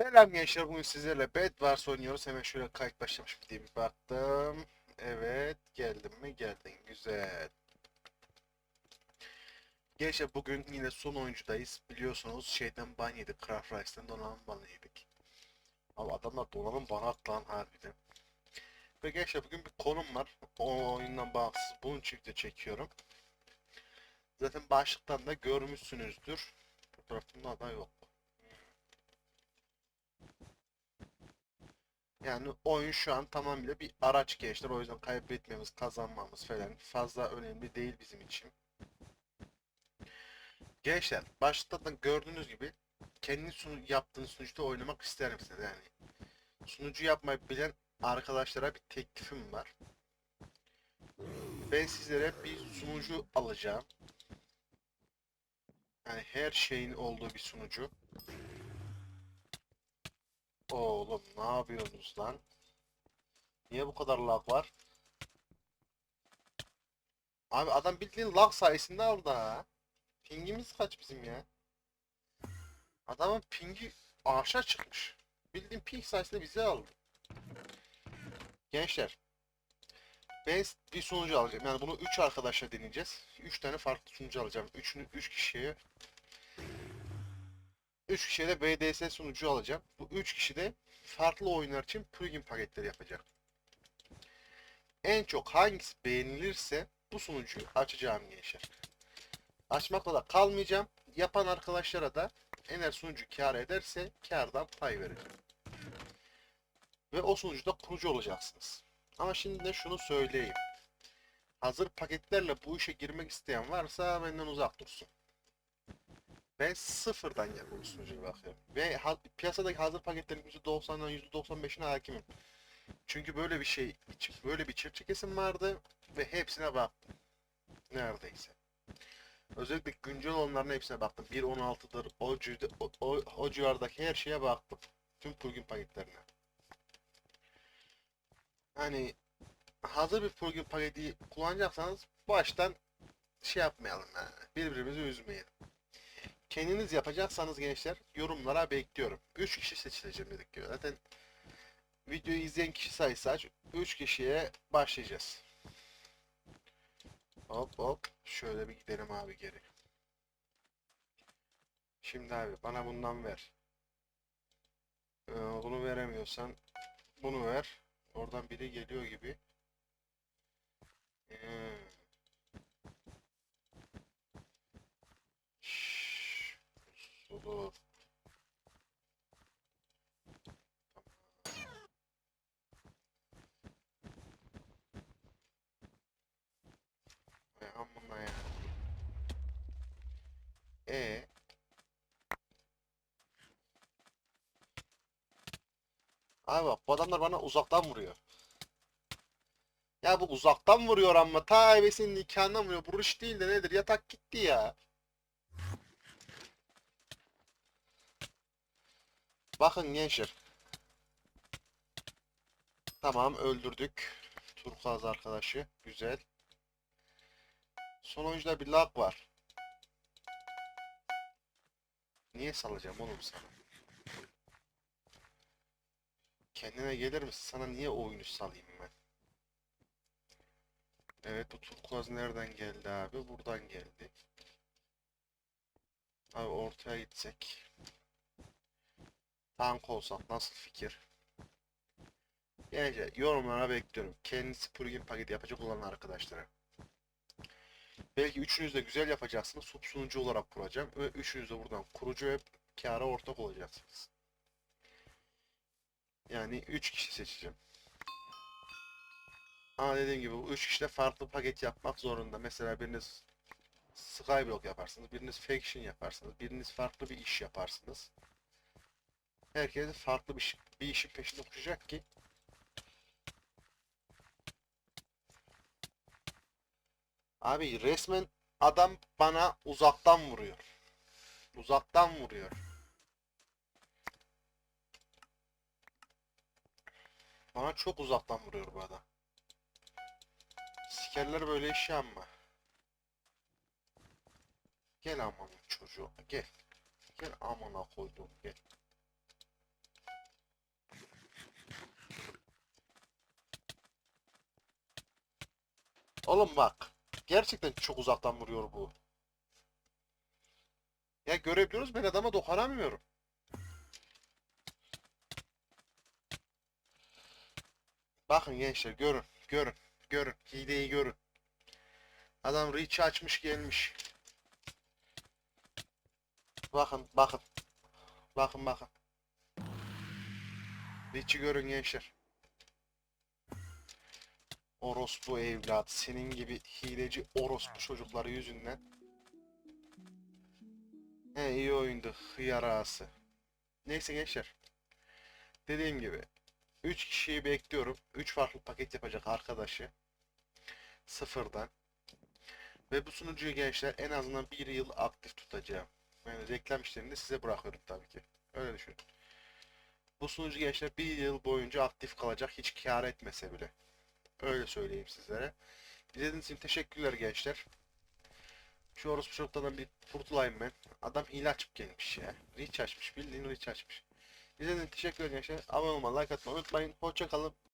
Selam gençler bugün sizlerle Bedwars oynuyoruz. Hemen şöyle kayıt başlamış mı diye bir baktım. Evet geldim mi geldin güzel. Gençler bugün yine son oyuncudayız. Biliyorsunuz şeyden ban yedik. Craft Rice'den donanım banı yedik. Ama adamlar donanım bana attı lan harbiden. Ve gençler bugün bir konum var. O oyundan bağımsız. Bunun çifte çekiyorum. Zaten başlıktan da görmüşsünüzdür. Fotoğrafımda da yok. Yani oyun şu an tamamıyla bir araç gençler. O yüzden kaybetmemiz, kazanmamız falan fazla önemli değil bizim için. Gençler, başta da gördüğünüz gibi kendi sunu yaptığınız sunucuda oynamak ister misiniz? Yani sunucu yapmayı bilen arkadaşlara bir teklifim var. Ben sizlere bir sunucu alacağım. Yani her şeyin olduğu bir sunucu. Oğlum ne yapıyorsunuz lan? Niye bu kadar lag var? Abi adam bildiğin lag sayesinde aldı ha. Pingimiz kaç bizim ya? Adamın pingi aşağı çıkmış. Bildiğin ping sayesinde bizi aldı. Gençler. Ben bir sunucu alacağım. Yani bunu 3 arkadaşla deneyeceğiz. 3 tane farklı sunucu alacağım. 3 3 kişiye 3 kişiye de BDS sunucu alacağım. Bu 3 kişi de farklı oyunlar için plugin paketleri yapacak. En çok hangisi beğenilirse bu sunucuyu açacağım gençler. Açmakla da kalmayacağım. Yapan arkadaşlara da eğer sunucu kar ederse kardan pay vereceğim. Ve o sunucuda kurucu olacaksınız. Ama şimdi de şunu söyleyeyim. Hazır paketlerle bu işe girmek isteyen varsa benden uzak dursun. Ben sıfırdan yapıyorum sunucuya bakıyorum. Ve ha- piyasadaki hazır paketlerin %90'dan %95'ine hakimim. Çünkü böyle bir şey böyle bir çiftçi vardı ve hepsine baktım. Neredeyse. Özellikle güncel olanların hepsine baktım. 1.16'dır, o, o, o, o civardaki her şeye baktım. Tüm plugin paketlerine. Hani hazır bir plugin paketi kullanacaksanız baştan şey yapmayalım yani. Birbirimizi üzmeyelim. Kendiniz yapacaksanız gençler yorumlara bekliyorum. 3 kişi seçileceğim dedik gibi. Zaten videoyu izleyen kişi sayısı aç. 3 kişiye başlayacağız. Hop hop. Şöyle bir gidelim abi geri. Şimdi abi bana bundan ver. Ee, bunu veremiyorsan bunu ver. Oradan biri geliyor gibi. Ee, Ay amına ya. E Abi bak bu adamlar bana uzaktan vuruyor. Ya bu uzaktan vuruyor ama ta ebesinin nikahından vuruyor. Vuruş değil de nedir? Yatak gitti ya. Bakın gençler. Tamam öldürdük. Turkuaz arkadaşı. Güzel. Son oyuncuda bir lag var. Niye salacağım oğlum sana? Kendine gelir misin? Sana niye oyunu salayım ben? Evet bu turkuaz nereden geldi abi? Buradan geldi. Abi ortaya gitsek. Tank olsak nasıl fikir? Bence yorumlara bekliyorum. Kendisi plugin paketi yapacak olan arkadaşlara. Belki üçünüz de güzel yapacaksınız. Sunucu olarak kuracağım. Ve üçünüz de buradan kurucu ve kâra ortak olacaksınız. Yani 3 kişi seçeceğim. Ama dediğim gibi bu 3 kişi de farklı paket yapmak zorunda. Mesela biriniz Skyblock yaparsınız, biriniz Faction yaparsınız, biriniz farklı bir iş yaparsınız. Herkes farklı bir, bir işin peşinde koşacak ki Abi resmen adam bana uzaktan vuruyor. Uzaktan vuruyor. Bana çok uzaktan vuruyor bu adam. Sikerler böyle iş ama. Gel aman çocuğu gel. Gel amına koydum gel. Oğlum bak. Gerçekten çok uzaktan vuruyor bu. Ya görebiliyoruz ben adama dokunamıyorum. Bakın gençler görün. Görün. Görün. Hileyi görün. Adam reach açmış gelmiş. Bakın bakın. Bakın bakın. Reach'i görün gençler. Orospu evlat. Senin gibi hileci orospu çocukları yüzünden. He iyi oyundu. Hıyar. Neyse gençler. Dediğim gibi. 3 kişiyi bekliyorum. 3 farklı paket yapacak arkadaşı. Sıfırdan. Ve bu sunucuyu gençler en azından bir yıl aktif tutacağım. Yani reklam işlerini de size bırakıyorum tabii ki. Öyle düşünün. Bu sunucu gençler bir yıl boyunca aktif kalacak hiç kar etmese bile. Öyle söyleyeyim sizlere. İzlediğiniz için teşekkürler gençler. Şu orospu çocuklardan bir kurtulayım ben. Adam hile açıp gelmiş ya. Reach açmış bildiğin reach açmış. İzlediğiniz için teşekkürler gençler. Abone olmayı, like atmayı unutmayın. Hoşça kalın.